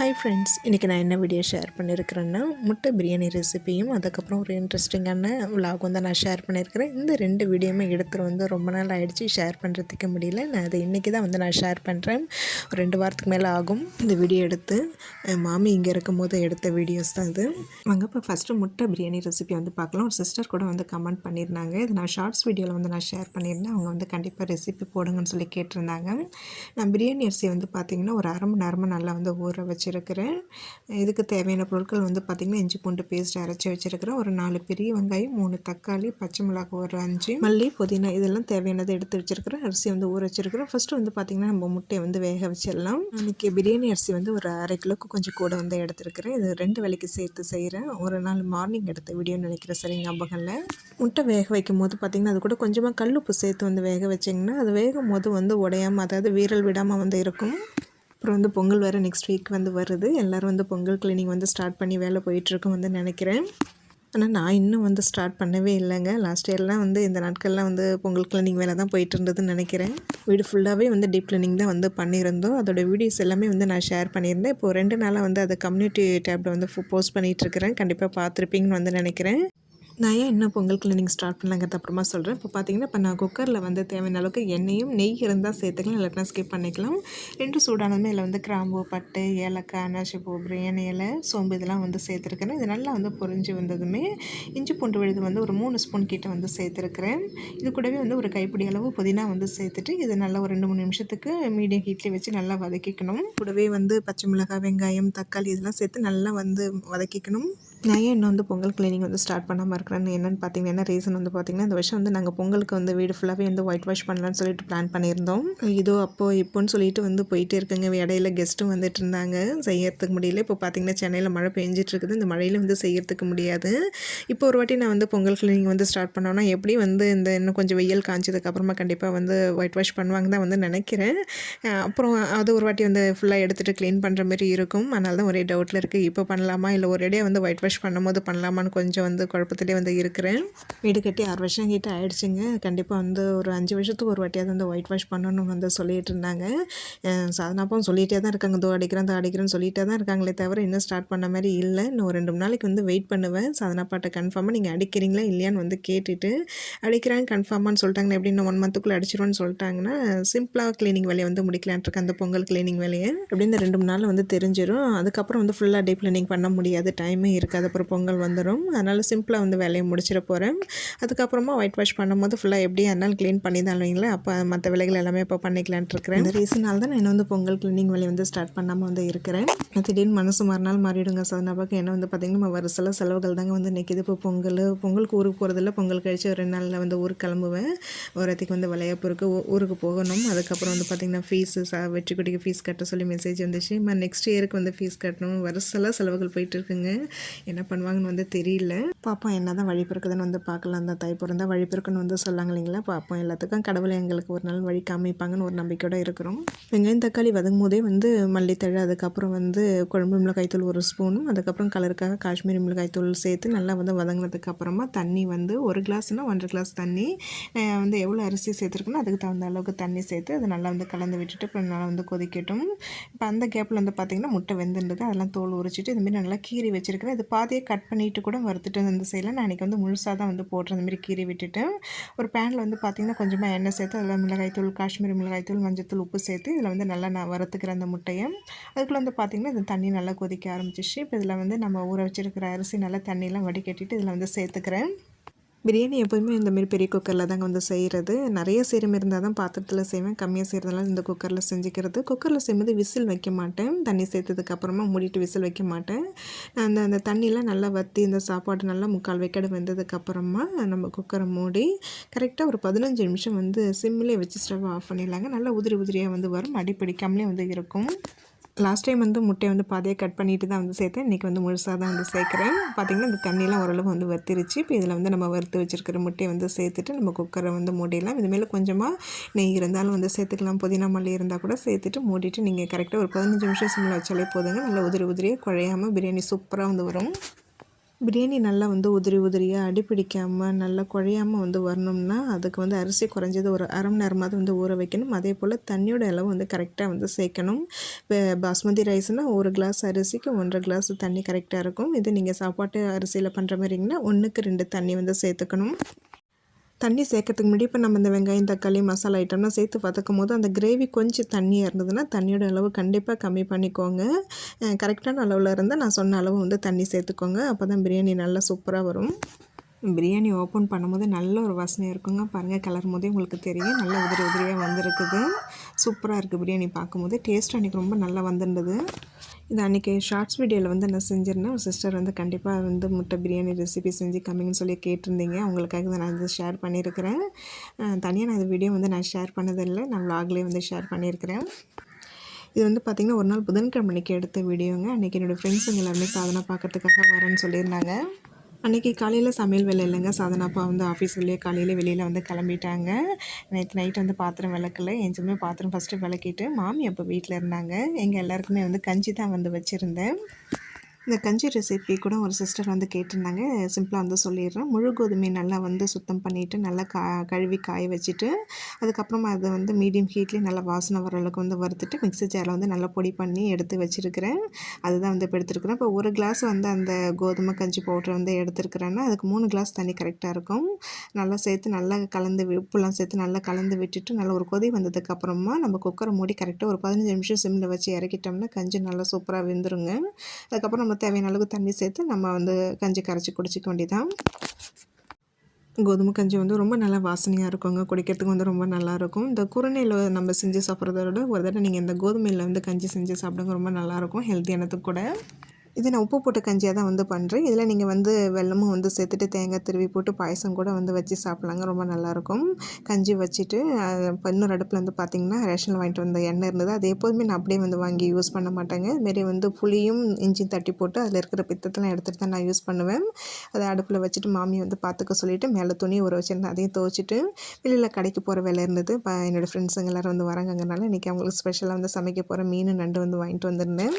Hi friends இன்றைக்கி நான் என்ன வீடியோ ஷேர் பண்ணியிருக்கிறேன்னா முட்டை பிரியாணி ரெசிபியும் அதுக்கப்புறம் ஒரு இன்ட்ரெஸ்டிங்கான விலாக் வந்து நான் ஷேர் பண்ணியிருக்கிறேன் இந்த ரெண்டு வீடியோமே எடுத்துகிட்டு வந்து ரொம்ப நாள் ஆகிடுச்சு ஷேர் பண்ணுறதுக்கு முடியல. நான் அதை இன்றைக்கி தான் வந்து நான் ஷேர் பண்ணுறேன் ஒரு ரெண்டு வாரத்துக்கு மேலே ஆகும். இந்த வீடியோ எடுத்து என் மாமி இங்கே இருக்கும்போது எடுத்த வீடியோஸ் தான் இது. வாங்க இப்போ ஃபஸ்ட்டு முட்டை பிரியாணி ரெசிபி வந்து பார்க்கலாம். ஒரு சிஸ்டர் கூட வந்து கமெண்ட் பண்ணியிருந்தாங்க. இது நான் ஷார்ட்ஸ் வீடியோவில் வந்து நான் ஷேர் பண்ணியிருந்தேன். அவங்க வந்து கண்டிப்பாக ரெசிபி போடுங்கன்னு சொல்லி கேட்டிருந்தாங்க. நான் பிரியாணி அரிசி வந்து பார்த்திங்கன்னா ஒரு அரை மணி நேரமாக நல்லா வந்து ஊற வச்சு வச்சுருக்கிறேன். இதுக்கு தேவையான பொருட்கள் வந்து பார்த்திங்கன்னா இஞ்சி பூண்டு பேஸ்ட் அரைச்சி வச்சுருக்கிறேன். ஒரு நாலு பெரிய வெங்காயம் மூணு தக்காளி பச்சை மிளகாய் ஒரு அஞ்சு மல்லி புதினா இதெல்லாம் தேவையானதை எடுத்து வச்சுருக்கிறேன். அரிசி வந்து ஊற வச்சுருக்கிறேன். ஃபஸ்ட்டு வந்து பார்த்திங்கன்னா நம்ம முட்டையை வந்து வேக வச்சிடலாம். இன்றைக்கி பிரியாணி அரிசி வந்து ஒரு அரை கிலோக்கு கொஞ்சம் கூட வந்து எடுத்துருக்கிறேன். இது ரெண்டு வேலைக்கு சேர்த்து செய்கிறேன் ஒரு நாள் மார்னிங் எடுத்த வீடியோ நினைக்கிறேன் சரி ஞாபகம் இல்லை. முட்டை வேக வைக்கும் போது பார்த்திங்கன்னா அது கூட கொஞ்சமாக கல்லுப்பு சேர்த்து வந்து வேக வச்சிங்கன்னா அது வேகும் போது வந்து உடையாமல் அதாவது வீரல் விடாமல் வந்து இருக்கும். அப்புறம் வந்து பொங்கல் வேறு நெக்ஸ்ட் வீக் வந்து வருது. எல்லோரும் வந்து பொங்கல் கிளீனிங் வந்து ஸ்டார்ட் பண்ணி வேலை போயிட்டுருக்கோம் வந்து நினைக்கிறேன். ஆனால் நான் இன்னும் வந்து ஸ்டார்ட் பண்ணவே இல்லைங்க. லாஸ்ட் இயர்லாம் வந்து இந்த நாட்கள்லாம் வந்து பொங்கல் கிளீனிங் வேலை தான் போயிட்டு இருந்ததுன்னு நினைக்கிறேன். வீடு ஃபுல்லாகவே வந்து டீப் கிளீனிங் தான் வந்து பண்ணியிருந்தோம். அதோட வீடியோஸ் எல்லாமே வந்து நான் ஷேர் பண்ணியிருந்தேன். இப்போது ரெண்டு நாளாக வந்து அதை கம்யூனிட்டி டேப்பில் வந்து போஸ்ட் பண்ணிகிட்ருக்கிறேன் கண்டிப்பாக பார்த்துருப்பீங்கன்னு வந்து நினைக்கிறேன். நான் ஏன் இன்னும் பொங்கல் கிளீனிங் ஸ்டார்ட் பண்ணலாங்கிறது அப்புறமா சொல்கிறேன் இப்போ பார்த்தீங்கன்னா இப்போ நான் குக்கரில் வந்து தேவையான அளவுக்கு எண்ணெயும் நெய் இருந்தால் சேர்த்துக்கலாம். இல்லாட்டினா ஸ்கிப் பண்ணிக்கலாம். ரெண்டு சூடானதுமே இதில் வந்து கிராம்பு பட்டு ஏலக்காய் அனாச்சி பிரியாணி இலை சோம்பு இதெல்லாம் வந்து சேர்த்துருக்கிறேன். இது நல்லா வந்து பொரிஞ்சு வந்ததுமே இஞ்சி பூண்டு விழுது வந்து ஒரு மூணு ஸ்பூன் கிட்ட வந்து சேர்த்துருக்கிறேன். இது கூடவே வந்து ஒரு கைப்பிடி அளவு புதினா வந்து சேர்த்துட்டு இது நல்லா ஒரு ரெண்டு மூணு நிமிஷத்துக்கு மீடியம் ஹீட்லேயே வச்சு நல்லா வதக்கிக்கணும். கூடவே வந்து பச்சை மிளகாய் வெங்காயம் தக்காளி இதெல்லாம் சேர்த்து நல்லா வந்து வதக்கிக்கணும். நான் ஏன் இன்னும் வந்து பொங்கல் கிளீனிங் வந்து ஸ்டார்ட் பண்ணாமல் இருக்கிறேன்னு என்னென்னு பார்த்தீங்கன்னா என்ன ரீசன் வந்து பார்த்திங்கன்னா இந்த வருஷம் வந்து நாங்கள் பொங்கலுக்கு வந்து வீடு ஃபுல்லாகவே வந்து ஒயிட் வாஷ் பண்ணலான்னு சொல்லிட்டு பிளான் பண்ணியிருந்தோம். இதோ அப்போ இப்போன்னு சொல்லிட்டு வந்து போயிட்டே இருக்குங்க. இடையில கெஸ்ட்டும் வந்துட்டு இருந்தாங்க. செய்யறதுக்கு முடியல. இப்போ பார்த்தீங்கன்னா சென்னையில் மழை பெஞ்சிட்டு இருக்குது. இந்த மழையில் வந்து செய்யறதுக்கு முடியாது. இப்போ ஒரு வாட்டி நான் வந்து பொங்கல் கிளீனிங் வந்து ஸ்டார்ட் பண்ணோன்னா எப்படி வந்து இந்த இன்னும் கொஞ்சம் வெயில் காய்ச்சதுக்கப்புறமா கண்டிப்பாக வந்து ஒயிட் வாஷ் பண்ணுவாங்க தான் வந்து நினைக்கிறேன். அப்புறம் அது ஒரு வாட்டி வந்து ஃபுல்லாக எடுத்துகிட்டு க்ளீன் பண்ணுற மாதிரி இருக்கும். அதனால தான் ஒரே டவுட்டில் இருக்குது இப்போ பண்ணலாமா? இல்லை ஒரேடியாக வந்து ஒயிட் வாஷ் வாஷ் பண்ணும்போது பண்ணலாமான்னு கொஞ்சம் வந்து குழப்பத்திலே வந்து இருக்கிறேன். வீடு கட்டி ஆறு வருஷம் கிட்ட ஆயிடுச்சுங்க. கண்டிப்பாக வந்து ஒரு அஞ்சு வருஷத்துக்கு ஒரு வாட்டியாவது வந்து ஒயிட் வாஷ் பண்ணணும்னு வந்து சொல்லிட்டு இருந்தாங்க. சாதனாப்பாவும் சொல்லிகிட்டே தான் இருக்காங்க. தோ அடிக்கிறேன் தோ அடிக்கிறேன்னு சொல்லிகிட்டே தான் இருக்காங்களே தவிர இன்னும் ஸ்டார்ட் பண்ண மாதிரி இல்லை. இன்னும் ஒரு ரெண்டு மூணு நாளைக்கு வந்து வெயிட் பண்ணுவேன். சாதனாப்பாட்டை கன்ஃபார்மாக நீங்கள் அடிக்கிறீங்களா இல்லையான்னு வந்து கேட்டுட்டு அடிக்கிறாங்க கன்ஃபார்மான்னு சொல்லிட்டாங்கன்னா எப்படி இன்னும் ஒன் மந்த்துக்குள்ளே அடிச்சிருவோன்னு சொல்லிட்டாங்கன்னா சிம்பிளாக க்ளீனிங் வேலையை வந்து முடிக்கலான் அந்த பொங்கல் க்ளீனிங் வேலையை. அப்படின்னு ரெண்டு மூணு நாள் வந்து தெரிஞ்சிடும் அதுக்கப்புறம் வந்து ஃபுல்லாக டீப் க்ளீனிங் பண்ண முடியாது. டைமே இருக்காது. அதுக்கப்புறம் பொங்கல் வந்துடும் அதனால் சிம்பிளாக வந்து வேலையை முடிச்சிட போகிறேன் அதுக்கப்புறமா ஒயிட் வாஷ் பண்ணும்போது ஃபுல்லாக எப்படி அதனால் க்ளீன் பண்ணி தான் இல்லைங்களா? அப்போ மற்ற வேலைகள் எல்லாமே இப்போ பண்ணிக்கலான்ட்டு இருக்கிறேன். இந்த ரீசனால் தான் நான் வந்து பொங்கல் க்ளீனிங் வேலையை வந்து ஸ்டார்ட் பண்ணாமல் வந்து இருக்கிறேன். திடீர்னு மனசு மறுநாள் மாறிடுங்க. பார்க்க என்ன வந்து பார்த்திங்கன்னா நம்ம செலவுகள் தாங்க வந்து நிற்கிது இப்போ பொங்கல் பொங்கலுக்கு ஊருக்கு போகிறதில்ல பொங்கல் கழிச்சு ஒரு ரெண்டு நாளில் வந்து ஊருக்கு கிளம்புவேன். ஒருத்திக்கு வந்து விளையாப்பூருக்கு ஊருக்கு போகணும். அதுக்கப்புறம் வந்து பார்த்திங்கன்னா ஃபீஸு வெற்றி குடிக்கு ஃபீஸ் கட்ட சொல்லி மெசேஜ் வந்துச்சு. நெக்ஸ்ட் இயருக்கு வந்து ஃபீஸ் கட்டணும். வருஷலாம் செலவுகள் போயிட்டு இருக்குங்க. என்ன பண்ணுவாங்கன்னு வந்து தெரியல. பாப்போம் என்ன தான் வழி பிறக்குதுன்னு வந்து பார்க்கலாம். அந்த தாய் பிறந்தா வழி பிறக்குன்னு வந்து சொல்லாங்க இல்லைங்களா? பார்ப்போம் எல்லாத்துக்கும் கடவுளை எங்களுக்கு ஒரு நாள் வழி காமிப்பாங்கன்னு ஒரு நம்பிக்கையோட இருக்கிறோம். வெங்காயம் தக்காளி வதங்கும் போதே வந்து மல்லித்தழை அதுக்கப்புறம் வந்து குழம்பு மிளகாய்த்தூள் ஒரு ஸ்பூனும் அதுக்கப்புறம் கலருக்காக காஷ்மீரி மிளகாய்த்தூள் சேர்த்து நல்லா வந்து வதங்கினதுக்கு அப்புறமா தண்ணி வந்து ஒரு கிளாஸ்னால் ஒன்றரை கிளாஸ் தண்ணி வந்து எவ்வளோ அரிசி சேர்த்துருக்குன்னா அதுக்கு தகுந்த அளவுக்கு தண்ணி சேர்த்து அதை நல்லா வந்து கலந்து விட்டுட்டு இப்போ நல்லா வந்து கொதிக்கட்டும். இப்போ அந்த கேப்பில் வந்து பார்த்திங்கன்னா முட்டை வெந்துருந்தது. அதெல்லாம் தோல் உரிச்சிட்டு இதுமாரி நல்லா கீறி வச்சுருக்கிறேன். இது பாதியை கட் பண்ணிவிட்டு கூட வறுத்துட்டு அந்த சைடில் நான் இன்றைக்கி வந்து முழுசாக தான் வந்து போட்டுறேன் அந்தமாரி கீறி விட்டுட்டு ஒரு பேனில் வந்து பார்த்திங்கன்னா கொஞ்சமாக எண்ணெய் சேர்த்து அதில் மிளகாய்த்தூள் காஷ்மீரி மிளகாய்த்தூள் மஞ்சத்தூள் உப்பு சேர்த்து இதில் வந்து நல்லா நான் வறுத்துக்கிறேன் அந்த முட்டையை. அதுக்குள்ளே வந்து பார்த்திங்கன்னா இந்த தண்ணி நல்லா கொதிக்க ஆரம்பிச்சிச்சு இப்போ இதில் வந்து நம்ம ஊற வச்சுருக்கிற அரிசி நல்லா தண்ணியெலாம் வடிகட்டிட்டு இதில் வந்து சேர்த்துக்கிறேன். பிரியாணி எப்போதுமே இந்தமாரி பெரிய குக்கரில் தாங்க வந்து செய்கிறது நிறைய சீரம் இருந்தால் தான் பாத்திரத்தில் செய்வேன். கம்மியாக செய்கிறதுனால இந்த குக்கரில் செஞ்சுக்கிறது. குக்கரில் செய்யும்போது விசில் வைக்க மாட்டேன். தண்ணி சேர்த்ததுக்கப்புறமா மூடிட்டு விசில் வைக்க மாட்டேன். அந்த அந்த தண்ணியெலாம் நல்லா வற்றி இந்த சாப்பாடு நல்லா முக்கால் வைக்கடு வெந்ததுக்கப்புறமா நம்ம குக்கரை மூடி கரெக்டாக ஒரு பதினஞ்சு நிமிஷம் வந்து சிம்மிலே வச்சு ஸ்டவ் ஆஃப் பண்ணிடலாங்க. நல்லா உதிரி உதிரியாக வந்து வரும். அடிப்படிக்காமலே வந்து இருக்கும். லாஸ்ட் டைம் வந்து முட்டையை வந்து பாதையை கட் பண்ணிட்டு தான் வந்து சேர்த்தேன். இன்றைக்கி வந்து முழுசாக தான் வந்து சேர்க்குறேன். பார்த்திங்கன்னா இந்த தண்ணியெலாம் ஓரளவு வந்து வத்திருச்சு. இப்போ இதில் வந்து நம்ம வறுத்து வச்சுருக்கிற முட்டையை வந்து சேர்த்துட்டு நம்ம குக்கரை வந்து மூடிடலாம். இதுமாரி கொஞ்சமாக நெய் இருந்தாலும் வந்து சேர்த்துக்கலாம். புதினா மல்லி இருந்தால் கூட சேர்த்துட்டு மூடிட்டு நீங்கள் கரெக்டாக ஒரு பதினஞ்சு நிமிஷம் சிம்மில் வச்சாலே போதுங்க. நல்லா உதிரி உதிரியே குழையாமல் பிரியாணி சூப்பராக வந்து வரும். பிரியாணி நல்லா வந்து உதிரி உதிரியாக அடி பிடிக்காமல் நல்லா குழையாமல் வந்து வரணும்னா அதுக்கு வந்து அரிசி குறைஞ்சது ஒரு அரை மணி நேரமாவது வந்து ஊற வைக்கணும். அதே போல் தண்ணியோட அளவு வந்து கரெக்டாக வந்து சேர்க்கணும். இப்போ பாஸ்மதி ரைஸ்னால் ஒரு கிளாஸ் அரிசிக்கு ஒன்றரை கிளாஸ் தண்ணி கரெக்டாக இருக்கும். இது நீங்கள் சாப்பாட்டு அரிசியில் பண்ணுற மாதிரிங்கன்னா ஒன்றுக்கு ரெண்டு தண்ணி வந்து சேர்த்துக்கணும். தண்ணி சேர்க்கறதுக்கு முன்னாடி இப்போ நம்ம இந்த வெங்காயம் தக்காளி மசாலா ஐட்டம்லாம் சேர்த்து வதக்கும் போது அந்த கிரேவி கொஞ்சம் தண்ணியாக இருந்ததுன்னா தண்ணியோட அளவு கண்டிப்பாக கம்மி பண்ணிக்கோங்க. கரெக்டான அளவில் இருந்தால் நான் சொன்ன அளவு வந்து தண்ணி சேர்த்துக்கோங்க. அப்போ தான் பிரியாணி நல்லா சூப்பராக வரும். பிரியாணி ஓப்பன் பண்ணும்போது நல்ல ஒரு வாசனையாக இருக்குங்க. பாருங்கள் கலரும் போதே உங்களுக்கு தெரியும். நல்ல உதிரி உதிரியாக வந்திருக்குது. சூப்பராக இருக்குது பிரியாணி பார்க்கும்போது. டேஸ்ட் அன்றைக்கி ரொம்ப நல்லா வந்திருந்தது. இது அன்றைக்கி ஷார்ட்ஸ் வீடியோவில் வந்து நான் செஞ்சிருந்தேன். ஒரு சிஸ்டர் வந்து கண்டிப்பாக வந்து முட்டை பிரியாணி ரெசிபி செஞ்சு கம்மிங்கன்னு சொல்லி கேட்டிருந்தீங்க. அவங்களுக்காக தான் நான் வந்து ஷேர் பண்ணியிருக்கிறேன். தனியாக நான் இந்த வீடியோ வந்து நான் ஷேர் பண்ணதில்லை. நான் விலாக்லேயே வந்து ஷேர் பண்ணியிருக்கிறேன். இது வந்து பார்த்திங்கன்னா ஒரு நாள் புதன்கிழமைக்கு எடுத்த வீடியோங்க அன்றைக்கி என்னோடய ஃப்ரெண்ட்ஸுங்க எல்லாருமே சாதனை பார்க்கறதுக்காக வரேன்னு சொல்லியிருந்தாங்க. அன்றைக்கி காலையில் சமையல் வேலை இல்லைங்க. சாதனாப்பா வந்து ஆஃபீஸ் வெளியே காலையில் வெளியில் வந்து கிளம்பிட்டாங்க. நேற்று நைட் வந்து பாத்திரம் விளக்கல. எஞ்சுமே பாத்திரம் ஃபஸ்ட்டு விளக்கிட்டு மாமி அப்போ வீட்டில் இருந்தாங்க. எங்கள் எல்லாருக்குமே வந்து கஞ்சி தான் வந்து வச்சுருந்தேன். இந்த கஞ்சி ரெசிபி கூட ஒரு சிஸ்டர் வந்து கேட்டிருந்தாங்க. சிம்பிளாக வந்து சொல்லிடுறேன். முழு கோதுமை நல்லா வந்து சுத்தம் பண்ணிவிட்டு நல்லா கா கழுவி காய வச்சுட்டு அதுக்கப்புறமா அதை வந்து மீடியம் ஹீட்லேயே நல்லா வாசனை வர அளவுக்கு வந்து வறுத்துட்டு மிக்ஸி ஜாரில் வந்து நல்லா பொடி பண்ணி எடுத்து வச்சுருக்கிறேன். அதுதான் வந்து இப்போ எடுத்துருக்குறேன். இப்போ ஒரு கிளாஸ் வந்து அந்த கோதுமை கஞ்சி பவுடர் வந்து எடுத்துருக்குறேன்னா அதுக்கு மூணு கிளாஸ் தண்ணி கரெக்டாக இருக்கும். நல்லா சேர்த்து நல்லா கலந்து உப்புலாம் சேர்த்து நல்லா கலந்து விட்டுட்டு நல்லா ஒரு கொதி வந்ததுக்கப்புறமா நம்ம குக்கரை மூடி கரெக்டாக ஒரு பதினஞ்சு நிமிஷம் சிம்மில் வச்சு இறக்கிட்டோம்னா கஞ்சி நல்லா சூப்பராக வெந்துருங்க. அதுக்கப்புறம் நம்ம தேவையான அளவுக்கு தண்ணி சேர்த்து நம்ம வந்து கஞ்சி கரைச்சி குடிச்சிக்க வேண்டியதான் கோதுமை கஞ்சி வந்து ரொம்ப நல்லா வாசனையாக இருக்குங்க. குடிக்கிறதுக்கு வந்து ரொம்ப நல்லாயிருக்கும் இந்த குறுநெயில் நம்ம செஞ்சு சாப்பிட்றத விட ஒரு தடவை நீங்கள் இந்த கோதுமையில் வந்து கஞ்சி செஞ்சு சாப்பிடுங்க ரொம்ப நல்லாயிருக்கும் ஹெல்த்தியானது கூட. இது நான் உப்பு போட்டு கஞ்சியாக தான் வந்து பண்ணுறேன் இதில் நீங்கள் வந்து வெள்ளமும் வந்து சேர்த்துட்டு தேங்காய் திருவி போட்டு பாயசம் கூட வந்து வச்சு சாப்பிட்லாங்க. ரொம்ப நல்லாயிருக்கும். கஞ்சி வச்சுட்டு இன்னொரு அடுப்பில் வந்து பார்த்திங்கன்னா ரேஷனில் வாங்கிட்டு வந்த எண்ணெய் இருந்தது. அது எப்போதுமே நான் அப்படியே வந்து வாங்கி யூஸ் பண்ண மாட்டேங்க. இதுமாரி வந்து புளியும் இஞ்சியும் தட்டி போட்டு அதில் இருக்கிற பித்தத்தெல்லாம் எடுத்துகிட்டு தான் நான் யூஸ் பண்ணுவேன். அதை அடுப்பில் வச்சுட்டு மாமியை வந்து பார்த்துக்க சொல்லிவிட்டு மேலே துணி ஊற வச்சுருந்தேன். அதையும் துவச்சிட்டு வெளியில் கடைக்கு போகிற வேலை இருந்தது. இப்போ என்னோடய ஃப்ரெண்ட்ஸுங்க எல்லோரும் வந்து வராங்கங்கிறனால இன்றைக்கி அவங்களுக்கு ஸ்பெஷலாக வந்து சமைக்க போகிற மீன் நண்டு வந்து வாங்கிட்டு வந்திருந்தேன்.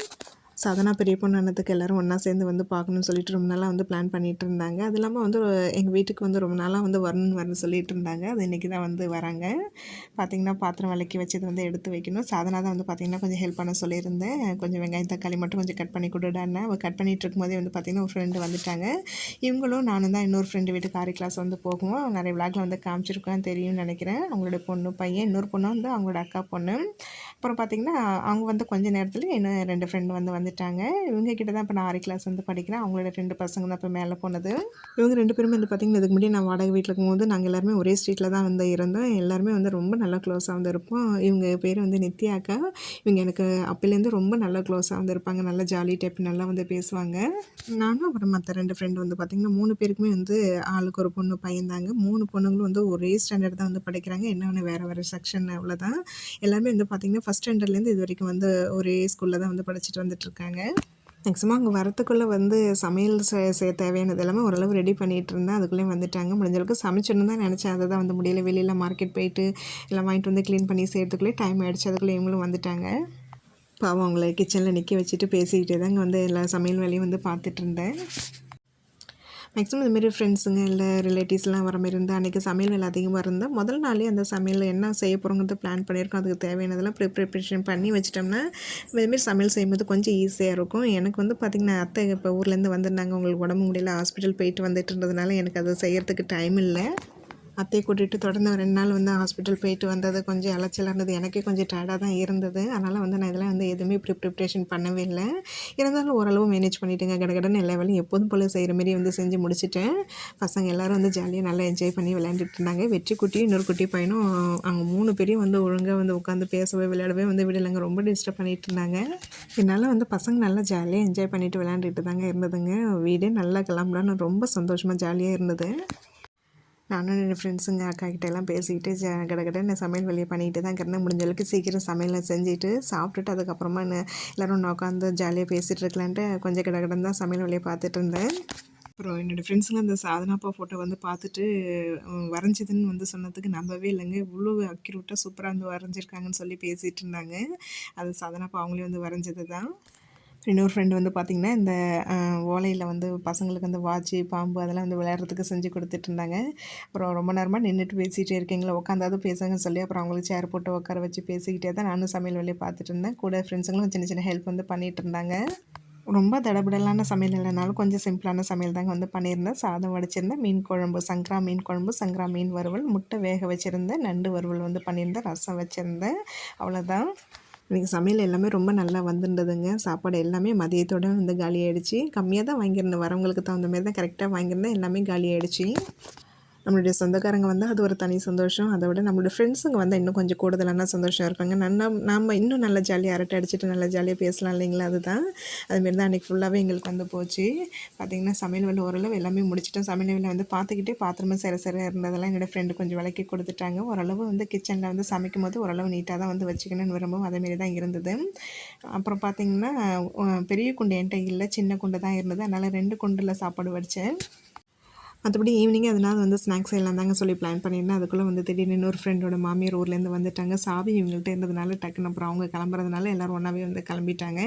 சாதனா பெரிய பொண்ணானதுக்கு எல்லோரும் ஒன்றா சேர்ந்து வந்து பார்க்கணுன்னு சொல்லிட்டு ரொம்ப நாளாக வந்து பிளான் பண்ணிகிட்டு இருந்தாங்க. அது இல்லாமல் வந்து எங்கள் வீட்டுக்கு வந்து ரொம்ப நாளாக வந்து வரணும்னு வரணும்னு சொல்லிட்டு இருந்தாங்க. அது இன்றைக்கி தான் வந்து வராங்க. பார்த்திங்கன்னா பாத்திரம் விளக்கி வச்சது வந்து எடுத்து வைக்கணும். சாதனா தான் வந்து பார்த்திங்கன்னா கொஞ்சம் ஹெல்ப் பண்ண சொல்லியிருந்தேன். கொஞ்சம் வெங்காயம் தக்காளி மட்டும் கொஞ்சம் கட் பண்ணி கொடுடான்னு அவள் கட் பண்ணிகிட்டு இருக்கும்போதே வந்து பார்த்திங்கன்னா ஒரு ஃப்ரெண்டு வந்துட்டாங்க. இவங்களும் நானும் தான் இன்னொரு ஃப்ரெண்டு வீட்டுக்கு ஆரி கிளாஸ் வந்து போகுவோம். நிறைய விளாக்ல வந்து காமிச்சிருக்கேன் தெரியும்னு நினைக்கிறேன். அவங்களோட பொண்ணு பையன் இன்னொரு பொண்ணு வந்து அவங்களோட அக்கா பொண்ணு. அப்புறம் பார்த்திங்கன்னா அவங்க வந்து கொஞ்சம் நேரத்தில் இன்னும் ரெண்டு ஃப்ரெண்டு வந்து வந்து வந்துட்டாங்க. இவங்க கிட்ட தான் இப்போ நான் ஆறு கிளாஸ் வந்து படிக்கிறேன். அவங்களோட ரெண்டு பசங்க தான் இப்போ மேலே போனது. இவங்க ரெண்டு பேருமே வந்து பார்த்திங்கன்னா இதுக்கு முன்னாடி நான் வாடகை வீட்டில் இருக்கும்போது நாங்கள் எல்லாருமே ஒரே ஸ்ட்ரீட்டில் தான் வந்து இருந்தோம். எல்லாருமே வந்து ரொம்ப நல்லா க்ளோஸாக வந்து இருப்போம். இவங்க பேர் வந்து நித்யா அக்கா. இவங்க எனக்கு அப்போலேருந்து ரொம்ப நல்லா க்ளோஸாக வந்து இருப்பாங்க. நல்லா ஜாலி டைப் நல்லா வந்து பேசுவாங்க. நானும் அப்புறம் மற்ற ரெண்டு ஃப்ரெண்டு வந்து பார்த்திங்கன்னா மூணு பேருக்குமே வந்து ஆளுக்கு ஒரு பொண்ணு பையன் தாங்க. மூணு பொண்ணுங்களும் வந்து ஒரே ஸ்டாண்டர்ட் தான் வந்து படிக்கிறாங்க. என்ன ஒன்று வேறு வேறு செக்ஷன் அவ்வளோதான் எல்லாமே வந்து பார்த்திங்கன்னா ஃபஸ்ட் ஸ்டாண்டர்ட்லேருந்து இது வரைக்கும் வந்து ஒரே ஸ்கூலில் தான் வந்து படிச்சுட்டு வந்துட்டு இருக்காங்க. மேக்ஸிமம் அங்கே வரத்துக்குள்ளே வந்து சமையல் செய்ய தேவையானது எல்லாமே ஓரளவு ரெடி பண்ணிகிட்டு இருந்தேன் அதுக்குள்ளேயும் வந்துட்டாங்க. முடிஞ்சளவுக்கு சமைச்சிடணும் தான் நினச்சேன். அதை தான் வந்து முடியல. வெளியில் மார்க்கெட் போயிட்டு எல்லாம் வாங்கிட்டு வந்து க்ளீன் பண்ணி செய்கிறதுக்குள்ளே டைம் ஆகிடுச்சு அதுக்குள்ளே இவங்களும் வந்துட்டாங்க. பாவம் அவங்கள கிச்சனில் நிற்க வச்சுட்டு பேசிக்கிட்டே தாங்க வந்து எல்லா சமையல் வேலையும் வந்து பார்த்துட்டு இருந்தேன். மேக்ஸிமம் இதுமாரி ஃப்ரெண்ட்ஸுங்க இல்லை ரிலேட்டிவ்ஸ்லாம் வர மாதிரி இருந்தால் அன்றைக்கி சமையல் வேலை அதிகமாக இருந்தால் முதல் நாளே அந்த சமையல் என்ன செய்ய போகிறோங்கிறது பிளான் பண்ணியிருக்கோம். அதுக்கு தேவையானதெல்லாம் ப்ரிப்ரேஷன் பண்ணி வச்சிட்டோம்னா இதுமாரி சமையல் செய்யும்போது கொஞ்சம் ஈஸியாக இருக்கும். எனக்கு வந்து பார்த்திங்கன்னா அத்தை இப்போ ஊர்லேருந்து வந்திருந்தாங்க. உங்களுக்கு உடம்பு முடியல ஹாஸ்பிட்டல் போயிட்டு வந்துட்டு இருந்ததுனால எனக்கு அதை செய்கிறதுக்கு டைம் இல்லை. அத்தையை கூட்டிகிட்டு தொடர்ந்து ரெண்டு நாள் வந்து ஹாஸ்பிட்டல் போயிட்டு வந்தது. கொஞ்சம் அலைச்சலாக இருந்தது. எனக்கே கொஞ்சம் டயர்டாக தான் இருந்தது. அதனால் வந்து நான் இதெல்லாம் வந்து எதுவுமே ப்ரி ப்ரிப்ரேஷன் பண்ணவே இல்லை. இருந்தாலும் ஓரளவு மேனேஜ் பண்ணிவிட்டுங்க கடகடன்னு எல்லா வேலையும் எப்போதும் போல் செய்கிற மாரி வந்து செஞ்சு முடிச்சுட்டேன். பசங்க எல்லோரும் வந்து ஜாலியாக நல்லா என்ஜாய் பண்ணி விளையாண்டுட்டு இருந்தாங்க. வெற்றி குட்டி இன்னொரு குட்டி பையனும் அவங்க மூணு பேரையும் வந்து ஒழுங்காக வந்து உட்காந்து பேசவே விளையாடவே வந்து விடலைங்க. ரொம்ப டிஸ்டர்ப் பண்ணிகிட்டு இருந்தாங்க. என்னால் வந்து பசங்க நல்லா ஜாலியாக என்ஜாய் பண்ணிவிட்டு விளையாண்டுட்டு தாங்க இருந்ததுங்க. வீடே நல்லா கிளம்பலான்னு ரொம்ப சந்தோஷமாக ஜாலியாக இருந்தது. நானும் என் ஃப்ரெண்ட்ஸுங்க அக்கா கிட்ட எல்லாம் பேசிக்கிட்டு ஜ நான் சமையல் வேலையை பண்ணிக்கிட்டு தான் இருக்கிறேன் முடிஞ்ச அளவுக்கு சீக்கிரம் சமையலை செஞ்சுட்டு சாப்பிட்டுட்டு அதுக்கப்புறமா என்ன எல்லோரும் ஒன்று உட்காந்து ஜாலியாக பேசிகிட்டு இருக்கலான்ட்டு கொஞ்சம் கடகடன் தான் சமையல் வேலையை பார்த்துட்டு இருந்தேன். அப்புறம் என்னோடய ஃப்ரெண்ட்ஸுங்க அந்த சாதனாப்பா ஃபோட்டோ வந்து பார்த்துட்டு வரைஞ்சதுன்னு வந்து சொன்னதுக்கு நம்பவே இல்லைங்க. இவ்வளோ அக்யூரேட்டாக சூப்பராக வந்து வரைஞ்சிருக்காங்கன்னு சொல்லி பேசிகிட்டு இருந்தாங்க. அது சாதனாப்பா அவங்களே வந்து வரைஞ்சது தான். இன்னொரு ஃப்ரெண்டு வந்து பார்த்திங்கன்னா இந்த ஓலையில் வந்து பசங்களுக்கு வந்து வாட்சு பாம்பு அதெல்லாம் வந்து விளையாடுறதுக்கு செஞ்சு கொடுத்துட்டு இருந்தாங்க. அப்புறம் ரொம்ப நேரமாக நின்றுட்டு பேசிகிட்டே இருக்கீங்களா? உட்காந்தாவது பேசுங்கன்னு சொல்லி அப்புறம் அவங்களுக்கு சேர் போட்டு உட்கார வச்சு பேசிக்கிட்டே தான் நானும் சமையல் வேலையை பார்த்துட்டு இருந்தேன். கூட ஃப்ரெண்ட்ஸுங்களும் சின்ன சின்ன ஹெல்ப் வந்து பண்ணிகிட்டு இருந்தாங்க. ரொம்ப தடபடலான சமையல் இல்லைனாலும் கொஞ்சம் சிம்பிளான சமையல் தாங்க வந்து பண்ணியிருந்தேன். சாதம் வடிச்சிருந்தேன் மீன் குழம்பு சங்கரா மீன் குழம்பு சங்கரா மீன் வறுவல் முட்டை வேக வச்சுருந்தேன் நண்டு வறுவல் வந்து பண்ணியிருந்தேன் ரசம் வச்சுருந்தேன். அவ்வளோதான் இன்றைக்கி சமையல் எல்லாமே ரொம்ப நல்லா வந்துருந்ததுங்க. சாப்பாடு எல்லாமே மதியத்தோடு வந்து காலி ஆகிடுச்சி கம்மியாக தான் வாங்கியிருந்தேன். வரவங்களுக்கு தகுந்த மாதிரி தான் கரெக்டாக வாங்கியிருந்தேன். எல்லாமே காலி ஆகிடுச்சி நம்மளுடைய சொந்தக்காரங்க வந்து அது ஒரு தனி சந்தோஷம். அதை விட நம்மளுடைய ஃப்ரெண்ட்ஸுங்க வந்து இன்னும் கொஞ்சம் கூடுதலான சந்தோஷம் இருப்பாங்க. நம்ம நாம் இன்னும் நல்லா ஜாலியாக அரட்டை அடிச்சுட்டு நல்லா ஜாலியாக பேசலாம் இல்லைங்களா? அதுதான். அதுமாரி தான் அன்றைக்கி ஃபுல்லாகவே எங்களுக்கு வந்து போச்சு. பார்த்திங்கன்னா சமையல் வேலை ஓரளவு எல்லாமே முடிச்சிட்டோம். சமையல் வேலை வந்து பார்த்துக்கிட்டே பாத்திரமும் சிற சிற இருந்ததெல்லாம் என்னோடய ஃப்ரெண்டு கொஞ்சம் விலக்கி கொடுத்துட்டாங்க. ஓரளவு வந்து கிச்சனில் வந்து சமைக்கும் போது ஓரளவு நீட்டாக தான் வந்து வச்சுக்கணும்னு விரும்பும் அதேமாரி தான் இருந்தது. அப்புறம் பார்த்திங்கன்னா பெரிய குண்டு என்கிட்ட இல்லை. சின்ன குண்டு தான் இருந்தது. அதனால் ரெண்டு குண்டில் சாப்பாடு வடித்தேன் மற்றபடி ஈவினிங் அதனால் வந்து ஸ்நாக்ஸ் எல்லாம் தாங்க சொல்லி பிளான் பண்ணியிருந்தேன். அதுக்குள்ளே வந்து திடீர்னு இன்னொரு ஃப்ரெண்டோட மாமியார் ஊர்லேருந்து வந்துட்டாங்க. சாவி இவங்கள்ட்ட இருந்ததுனால டக்குன்னு அப்புறம் அவங்க கிளம்புறதுனால எல்லோரும் ஒன்றாவே வந்து கிளம்பிட்டாங்க.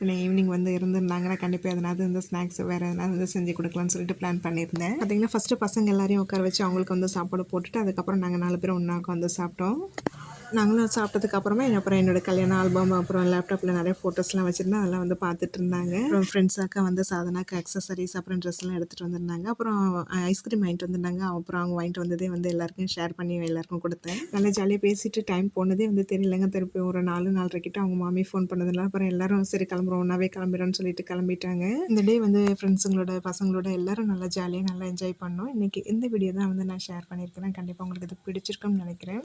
இல்லை ஈவினிங் வந்து இருந்திருந்தாங்கன்னா கண்டிப்பாக எதனாவது வந்து ஸ்நாக்ஸ் வேறு எதனாவது வந்து செஞ்சு கொடுக்கலாம்னு சொல்லிட்டு பிளான் பண்ணியிருந்தேன். பார்த்திங்கன்னா ஃபஸ்ட்டு பசங்க எல்லாரையும் உட்கார வச்சு அவங்களுக்கு வந்து சாப்பாடு போட்டுட்டு அதுக்கப்புறம் நாங்கள் நாலு பேரும் ஒன்றாக்க வந்து சாப்பிட்டோம். நாங்களும் சாப்பிட்டதுக்கு அப்புறமா அப்புறம் என்னோடய கல்யாண ஆல்பம் அப்புறம் லேப்டாப்பில் நிறைய ஃபோட்டோஸ்லாம் வச்சுருந்தேன். அதெல்லாம் வந்து பார்த்துட்டு இருந்தாங்க. அப்புறம் ஃப்ரெண்ட்ஸாக்க வந்து சாதனாக்கு அக்சசரிஸ் அப்புறம் ட்ரெஸ்லாம் எடுத்துகிட்டு வந்திருந்தாங்க. அப்புறம் ஐஸ்கிரீம் வாங்கிட்டு வந்திருந்தாங்க. அப்புறம் அவங்க வாங்கிட்டு வந்ததே வந்து எல்லாருக்கும் ஷேர் பண்ணி எல்லாருக்கும் கொடுத்தேன். நல்லா ஜாலியாக பேசிட்டு டைம் போனதே வந்து தெரியலங்க. திருப்பி ஒரு நாலு நாலரை கிட்ட அவங்க மாமி ஃபோன் பண்ணதுனால அப்புறம் எல்லாரும் சரி கிளம்புறோம். ஒன்றாவே கிளம்பிடுறோம்னு சொல்லிட்டு கிளம்பிட்டாங்க. இந்த டே வந்து ஃப்ரெண்ட்ஸுங்களோட பசங்களோட எல்லாரும் நல்லா ஜாலியாக நல்லா என்ஜாய் பண்ணோம். இன்றைக்கி இந்த வீடியோ தான் வந்து நான் ஷேர் பண்ணியிருக்கிறேன். கண்டிப்பாக உங்களுக்கு இது பிடிச்சிருக்கும்னு நினைக்கிறேன்.